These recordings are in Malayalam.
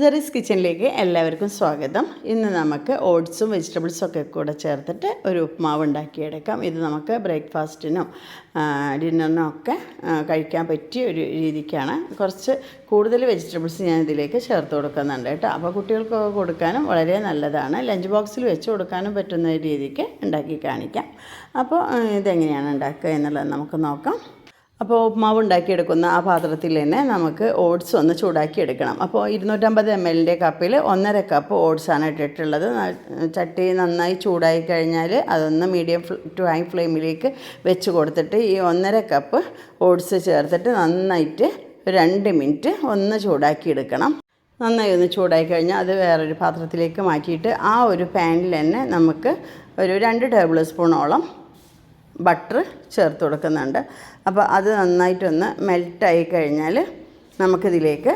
ജെറീസ് കിച്ചണിലേക്ക് എല്ലാവർക്കും സ്വാഗതം. ഇന്ന് നമുക്ക് ഓട്സും വെജിറ്റബിൾസും ഒക്കെ കൂടെ ചേർത്തിട്ട് ഒരു ഉപ്മാവ് ഉണ്ടാക്കിയെടുക്കാം. ഇത് നമുക്ക് ബ്രേക്ക്ഫാസ്റ്റിനും ഡിന്നറിനും ഒക്കെ കഴിക്കാൻ പറ്റിയ ഒരു രീതിക്കാണ്. കുറച്ച് കൂടുതൽ വെജിറ്റബിൾസ് ഞാൻ ഇതിലേക്ക് ചേർത്ത് കൊടുക്കുന്നുണ്ട് കേട്ടോ. അപ്പോൾ കുട്ടികൾക്കൊക്കെ കൊടുക്കാനും വളരെ നല്ലതാണ്. ലഞ്ച് ബോക്സിൽ വെച്ച് കൊടുക്കാനും പറ്റുന്ന രീതിക്ക് ഉണ്ടാക്കി കാണിക്കാം. അപ്പോൾ ഇതെങ്ങനെയാണ് ഉണ്ടാക്കുക എന്നുള്ളത് നമുക്ക് നോക്കാം. അപ്പോൾ ഉപ്മാവ് ഉണ്ടാക്കിയെടുക്കുന്ന ആ പാത്രത്തിൽ തന്നെ നമുക്ക് ഓട്സ് ഒന്ന് ചൂടാക്കി എടുക്കണം അപ്പോൾ ഇരുന്നൂറ്റമ്പത് എം എല്ലിന്റെ കപ്പിൽ ഒന്നര കപ്പ് ഓട്സാണ് ഇട്ടിട്ടുള്ളത്. ചട്ടി നന്നായി ചൂടായി കഴിഞ്ഞാൽ അതൊന്ന് മീഡിയം ടു ഹൈ ഫ്ലെയിമിലേക്ക് വെച്ച് കൊടുത്തിട്ട് ഈ ഒന്നര കപ്പ് ഓട്സ് ചേർത്തിട്ട് നന്നായിട്ട് രണ്ട് മിനിറ്റ് ഒന്ന് ചൂടാക്കി എടുക്കണം നന്നായി ഒന്ന് ചൂടായി കഴിഞ്ഞാൽ അത് വേറൊരു പാത്രത്തിലേക്ക് മാറ്റിയിട്ട് ആ ഒരു പാനിൽ തന്നെ നമുക്ക് ഒരു രണ്ട് ടേബിൾ സ്പൂണോളം ബട്ടർ ചേർത്ത് കൊടുക്കുന്നുണ്ട്. അപ്പോൾ അത് നന്നായിട്ടൊന്ന് മെൽറ്റായി കഴിഞ്ഞാൽ നമുക്കിതിലേക്ക്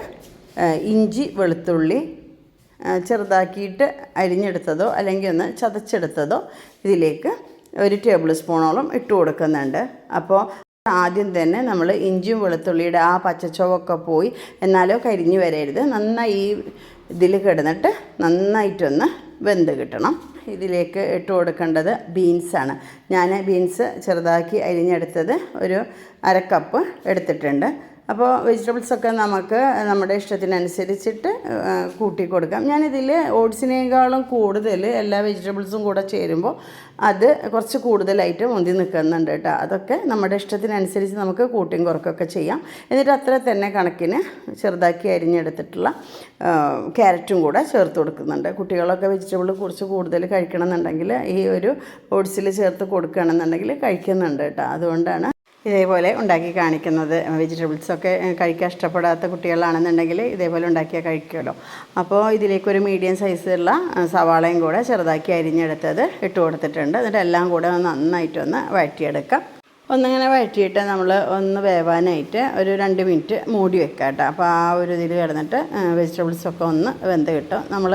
ഇഞ്ചി വെളുത്തുള്ളി ചെറുതാക്കിയിട്ട് അരിഞ്ഞെടുത്തതോ അല്ലെങ്കിൽ ഒന്ന് ചതച്ചെടുത്തതോ ഇതിലേക്ക് ഒരു ടേബിൾ സ്പൂണോളം ഇട്ട് കൊടുക്കുന്നുണ്ട്. അപ്പോൾ ആദ്യം തന്നെ നമ്മൾ ഇഞ്ചിയും വെളുത്തുള്ളിയുടെ ആ പച്ചച്ചുവൊക്കെ പോയി എന്നാലോ കരിഞ്ഞു വരരുത്. നന്നായി ഈ ഇതിൽ കിടന്നിട്ട് നന്നായിട്ടൊന്ന് വെന്ത് കിട്ടണം. ഇതിലേക്ക് ഇട്ട് കൊടുക്കേണ്ടത് ബീൻസാണ് ഞാൻ ബീൻസ് ചെറുതാക്കി അരിഞ്ഞെടുത്തത് ഒരു അര കപ്പ് എടുത്തിട്ടുണ്ട്. അപ്പോൾ വെജിറ്റബിൾസൊക്കെ നമുക്ക് നമ്മുടെ ഇഷ്ടത്തിനനുസരിച്ചിട്ട് കൂട്ടി കൊടുക്കാം. ഞാനിതിൽ ഓട്സിനേക്കാളും കൂടുതൽ എല്ലാ വെജിറ്റബിൾസും കൂടെ ചേരുമ്പോൾ അത് കുറച്ച് കൂടുതലായിട്ട് മുന്തി നിൽക്കുന്നുണ്ട് കേട്ടോ. അതൊക്കെ നമ്മുടെ ഇഷ്ടത്തിനനുസരിച്ച് നമുക്ക് കൂട്ടിയും കുറക്കൊക്കെ ചെയ്യാം. എന്നിട്ട് അത്ര തന്നെ കണക്കിന് ചെറുതാക്കി അരിഞ്ഞെടുത്തിട്ടുള്ള ക്യാരറ്റും കൂടെ ചേർത്ത് കൊടുക്കുന്നുണ്ട്. കുട്ടികളൊക്കെ വെജിറ്റബിൾ കുറച്ച് കൂടുതൽ കഴിക്കണമെന്നുണ്ടെങ്കിൽ ഈ ഒരു ഓട്സിൽ ചേർത്ത് കൊടുക്കുകയാണെന്നുണ്ടെങ്കിൽ കഴിക്കുന്നുണ്ട് കേട്ടോ. അതുകൊണ്ടാണ് ഇതേപോലെ ഉണ്ടാക്കി കാണിക്കുന്നത്. വെജിറ്റബിൾസൊക്കെ കഴിക്കാൻ ഇഷ്ടപ്പെടാത്ത കുട്ടികളാണെന്നുണ്ടെങ്കിൽ ഇതേപോലെ ഉണ്ടാക്കിയാൽ കഴിക്കുമല്ലോ. അപ്പോൾ ഇതിലേക്കൊരു മീഡിയം സൈസുള്ള സവാളയും കൂടെ ചെറുതാക്കി അരിഞ്ഞെടുത്തത് ഇട്ട് കൊടുത്തിട്ടുണ്ട്. എന്നിട്ട് എല്ലാം കൂടെ നന്നായിട്ടൊന്ന് വഴറ്റിയെടുക്കാം. ഒന്നിങ്ങനെ വഴറ്റിയിട്ട് നമ്മൾ ഒന്ന് വേവാനായിട്ട് ഒരു രണ്ട് മിനിറ്റ് മൂടി വെക്കാം കേട്ടോ. അപ്പോൾ ആ ഒരു ഇതിൽ കിടന്നിട്ട് വെജിറ്റബിൾസൊക്കെ ഒന്ന് വെന്ത് കിട്ടും. നമ്മൾ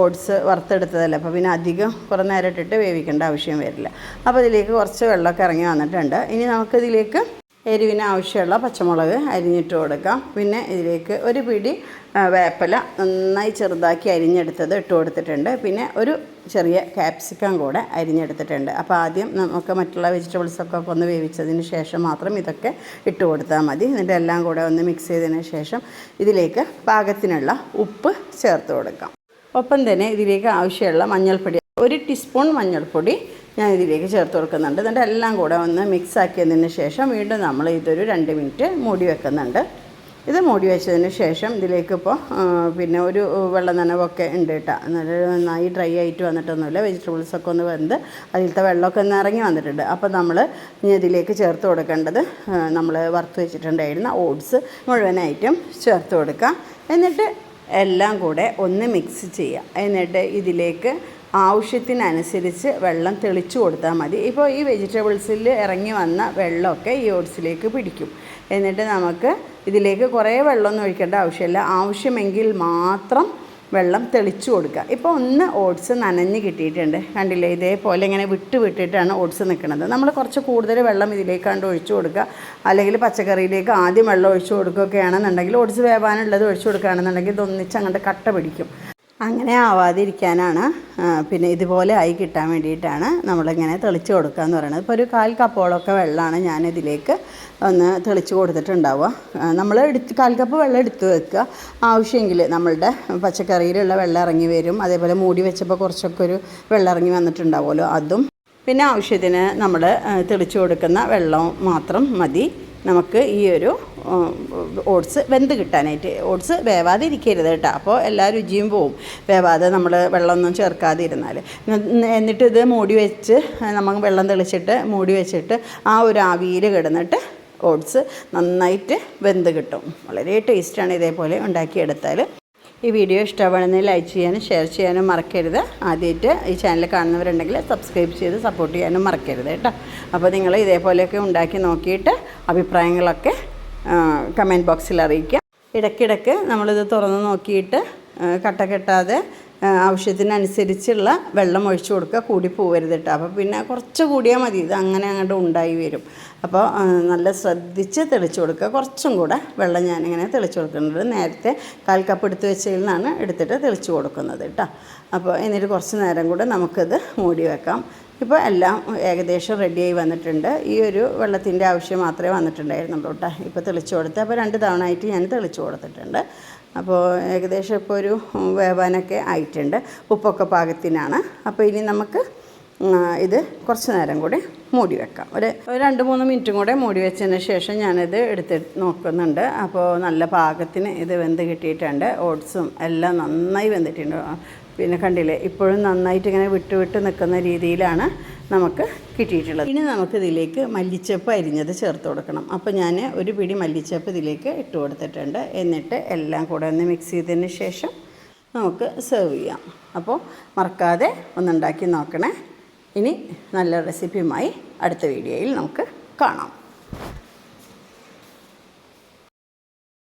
ഓട്സ് വറുത്തെടുത്തതല്ലേ. അപ്പോൾ പിന്നെ അധികം കുറേ നേരം ഇട്ടിട്ട് വേവിക്കേണ്ട ആവശ്യം വരില്ല. അപ്പോൾ ഇതിലേക്ക് കുറച്ച് വെള്ളമൊക്കെ ഇറങ്ങി വന്നിട്ടുണ്ട്. ഇനി നമുക്കിതിലേക്ക് എരിവിന് ആവശ്യമുള്ള പച്ചമുളക് അരിഞ്ഞിട്ട് കൊടുക്കാം. പിന്നെ ഇതിലേക്ക് ഒരു പിടി വേപ്പല നന്നായി ചെറുതാക്കി അരിഞ്ഞെടുത്തത് ഇട്ട് കൊടുത്തിട്ടുണ്ട്. പിന്നെ ഒരു ചെറിയ ക്യാപ്സിക്കം കൂടെ അരിഞ്ഞെടുത്തിട്ടുണ്ട്. അപ്പോൾ ആദ്യം നമുക്ക് മറ്റുള്ള വെജിറ്റബിൾസൊക്കെ ഒന്ന് വേവിച്ചതിന് ശേഷം മാത്രം ഇതൊക്കെ ഇട്ട് കൊടുത്താൽ മതി. എന്നിട്ട് എല്ലാം കൂടെ ഒന്ന് മിക്സ് ചെയ്തതിന് ശേഷം ഇതിലേക്ക് പാകത്തിനുള്ള ഉപ്പ് ചേർത്ത് കൊടുക്കാം. ഒപ്പം തന്നെ ഇതിലേക്ക് ആവശ്യമുള്ള മഞ്ഞൾപ്പൊടി ഒരു ടീസ്പൂൺ മഞ്ഞൾപ്പൊടി ഞാൻ ഇതിലേക്ക് ചേർത്ത് കൊടുക്കുന്നുണ്ട്. എന്നിട്ട് എല്ലാം കൂടെ ഒന്ന് മിക്സ് ആക്കിയതിന് ശേഷം വീണ്ടും നമ്മൾ ഇതൊരു രണ്ട് മിനിറ്റ് മൂടി വെക്കുന്നുണ്ട്. ഇത് മൂടി വെച്ചതിന് ശേഷം ഇതിലേക്ക് ഇപ്പോൾ പിന്നെ ഒരു വെള്ളം നനവൊക്കെ ഉണ്ട് കേട്ടോ. എന്നിട്ട് നന്നായി ഡ്രൈ ആയിട്ട് വന്നിട്ടൊന്നുമില്ല. വെജിറ്റബിൾസൊക്കെ ഒന്ന് വെന്ത് അതിലത്തെ വെള്ളമൊക്കെ ഒന്ന് ഇറങ്ങി വന്നിട്ടുണ്ട്. അപ്പോൾ നമ്മൾ ഇനി ഇതിലേക്ക് ചേർത്ത് കൊടുക്കേണ്ടത് നമ്മൾ വറുത്ത് വെച്ചിട്ടുണ്ടായിരുന്ന ഓട്സ് മുഴുവനായിട്ടും ചേർത്ത് കൊടുക്കാം. എന്നിട്ട് എല്ലാം കൂടെ ഒന്ന് മിക്സ് ചെയ്യുക എന്നിട്ട് ഇതിലേക്ക് ആവശ്യത്തിനനുസരിച്ച് വെള്ളം തെളിച്ചു കൊടുത്താൽ മതി. ഇപ്പോൾ ഈ വെജിറ്റബിൾസിൽ ഇറങ്ങി വന്ന വെള്ളമൊക്കെ ഈ ഓട്സിലേക്ക് പിടിക്കും. എന്നിട്ട് നമുക്ക് ഇതിലേക്ക് കുറേ വെള്ളമൊന്നും ഒഴിക്കേണ്ട ആവശ്യമില്ല. ആവശ്യമെങ്കിൽ മാത്രം വെള്ളം തെളിച്ചു കൊടുക്കുക. ഇപ്പോൾ ഒന്ന് ഓട്സ് നനഞ്ഞ് കിട്ടിയിട്ടുണ്ട്. കണ്ടില്ലേ? ഇതേപോലെ ഇങ്ങനെ വിട്ട് വിട്ടിട്ടാണ് ഓട്സ് നിൽക്കുന്നത്. നമ്മൾ കുറച്ച് കൂടുതൽ വെള്ളം ഇതിലേക്കാണ്ട് ഒഴിച്ചു കൊടുക്കുക. അല്ലെങ്കിൽ പച്ചക്കറിയിലേക്ക് ആദ്യം വെള്ളം ഒഴിച്ചു കൊടുക്കുകയൊക്കെ ആണെന്നുണ്ടെങ്കിൽ ഓട്സ് വേവാനുള്ളത് ഒഴിച്ചു കൊടുക്കുകയാണെന്നുണ്ടെങ്കിൽ ഇതൊന്നിച്ച് അങ്ങോട്ട് കട്ട പിടിക്കും. അങ്ങനെ ആവാതിരിക്കാനാണ് പിന്നെ ഇതുപോലെ ആയി കിട്ടാൻ വേണ്ടിയിട്ടാണ് നമ്മളിങ്ങനെ തെളിച്ച് കൊടുക്കുക എന്ന് പറയുന്നത്. ഇപ്പോൾ ഒരു കാൽ കപ്പോളൊക്കെ വെള്ളമാണ് ഞാനിതിലേക്ക് ഒന്ന് തെളിച്ച് കൊടുത്തിട്ടുണ്ടാവുക. നമ്മൾ എടുത്ത് കാൽ കപ്പ് വെള്ളം എടുത്ത് വെക്കുക. ആവശ്യമെങ്കിൽ നമ്മളുടെ പച്ചക്കറിയിലുള്ള വെള്ളം ഇറങ്ങി വരും. അതേപോലെ മൂടി വെച്ചപ്പോൾ കുറച്ചൊക്കെ ഒരു വെള്ളം ഇറങ്ങി വന്നിട്ടുണ്ടാവുമല്ലോ. അതും പിന്നെ ആവശ്യത്തിന് നമ്മൾ തെളിച്ച് കൊടുക്കുന്ന വെള്ളം മാത്രം മതി. നമുക്ക് ഈ ഒരു ഓട്സ് വെന്ത് കിട്ടാനായിട്ട് ഓട്സ് വേവാതെ ഇരിക്കരുത് കേട്ടോ. അപ്പോൾ എല്ലാ രുചിയും പോവും. വേവാതെ നമ്മൾ വെള്ളമൊന്നും ചേർക്കാതെ ഇരുന്നാൽ എന്നിട്ട് ഇത് മൂടി വെച്ച് നമ്മൾ വെള്ളം തെളിച്ചിട്ട് മൂടി വെച്ചിട്ട് ആ ഒരു ആവിയിൽ കിടന്നിട്ട് ഓട്സ് നന്നായിട്ട് വെന്ത് കിട്ടും. വളരെ ടേസ്റ്റാണ് ഇതേപോലെ ഉണ്ടാക്കിയെടുത്താൽ. ഈ വീഡിയോ ഇഷ്ടമാണെന്ന് ലൈക്ക് ചെയ്യാനും ഷെയർ ചെയ്യാനും മറക്കരുത്. ആദ്യമായിട്ട് ഈ ചാനൽ കാണുന്നവരുണ്ടെങ്കിൽ സബ്സ്ക്രൈബ് ചെയ്ത് സപ്പോർട്ട് ചെയ്യാനും മറക്കരുത് കേട്ടോ. അപ്പോൾ നിങ്ങൾ ഇതേപോലെയൊക്കെ ഉണ്ടാക്കി നോക്കിയിട്ട് അഭിപ്രായങ്ങളൊക്കെ കമന്റ് ബോക്സിൽ അറിയിക്കാം. ഇടയ്ക്കിടയ്ക്ക് നമ്മളിത് തുറന്ന് നോക്കിയിട്ട് കട്ട കെട്ടാതെ ആവശ്യത്തിനനുസരിച്ചുള്ള വെള്ളം ഒഴിച്ചു കൊടുക്കുക കൂടി പോകരുത് കേട്ടോ അപ്പോൾ പിന്നെ കുറച്ച് കൂടിയാൽ മതി. ഇത് അങ്ങനെ അങ്ങോട്ട് ഉണ്ടായി വരും. അപ്പോൾ നല്ല ശ്രദ്ധിച്ച് തെളിച്ച് കൊടുക്കുക. കുറച്ചും കൂടെ വെള്ളം ഞാനിങ്ങനെ തെളിച്ച് കൊടുക്കുന്നുണ്ട്. നേരത്തെ കാൽ കപ്പ് എടുത്ത് വെച്ചതിൽ നിന്നാണ് എടുത്തിട്ട് തെളിച്ച് കൊടുക്കുന്നത് കേട്ടോ അപ്പോൾ എന്നിട്ട് കുറച്ച് നേരം കൂടെ നമുക്കത് മൂടി വെക്കാം. ഇപ്പോൾ എല്ലാം ഏകദേശം റെഡിയായി വന്നിട്ടുണ്ട്. ഈ ഒരു വെള്ളത്തിന്റെ ആവശ്യം മാത്രമേ വന്നിട്ടുണ്ടായിരുന്നുള്ളൂ കേട്ടോ. ഇപ്പോൾ തെളിച്ച് കൊടുത്ത് അപ്പോൾ രണ്ട് തവണ ആയിട്ട് ഞാൻ തെളിച്ച് കൊടുത്തിട്ടുണ്ട്. അപ്പോൾ ഏകദേശം ഇപ്പോൾ ഒരു വേവാനൊക്കെ ആയിട്ടുണ്ട്. ഉപ്പൊക്കെ പാകത്തിനാണ്. അപ്പോൾ ഇനി നമുക്ക് ഇത് കുറച്ച് നേരം കൂടി മൂടി വെക്കാം. ഒരു രണ്ട് മൂന്ന് മിനിറ്റും കൂടെ മൂടി വെച്ചതിന് ശേഷം ഞാനിത് എടുത്ത് നോക്കുന്നുണ്ട്. അപ്പോൾ നല്ല പാകത്തിന് ഇത് വെന്ത് കിട്ടിയിട്ടുണ്ട്. ഓട്സും എല്ലാം നന്നായി വെന്തിട്ടുണ്ട്. പിന്നെ കണ്ടില്ലേ ഇപ്പോഴും നന്നായിട്ട് ഇങ്ങനെ വിട്ട് വിട്ട് നിൽക്കുന്ന രീതിയിലാണ് നമുക്ക് കിട്ടിയിട്ടുള്ളത്. ഇനി നമുക്ക് ഇതിലേക്ക് മല്ലിച്ചപ്പ് അരിഞ്ഞത് ചേർത്ത് കൊടുക്കണം. അപ്പോൾ ഞാൻ ഒരു പിടി മല്ലിച്ചപ്പ് ഇതിലേക്ക് ഇട്ട് കൊടുത്തിട്ടുണ്ട്. എന്നിട്ട് എല്ലാം കൂടെ ഒന്ന് മിക്സ് ചെയ്തതിന് ശേഷം നമുക്ക് സെർവ് ചെയ്യാം. അപ്പോൾ മറക്കാതെ ഒന്നുണ്ടാക്കി നോക്കണേ. ഇനി നല്ല റെസിപ്പിയുമായി അടുത്ത വീഡിയോയിൽ നമുക്ക് കാണാം.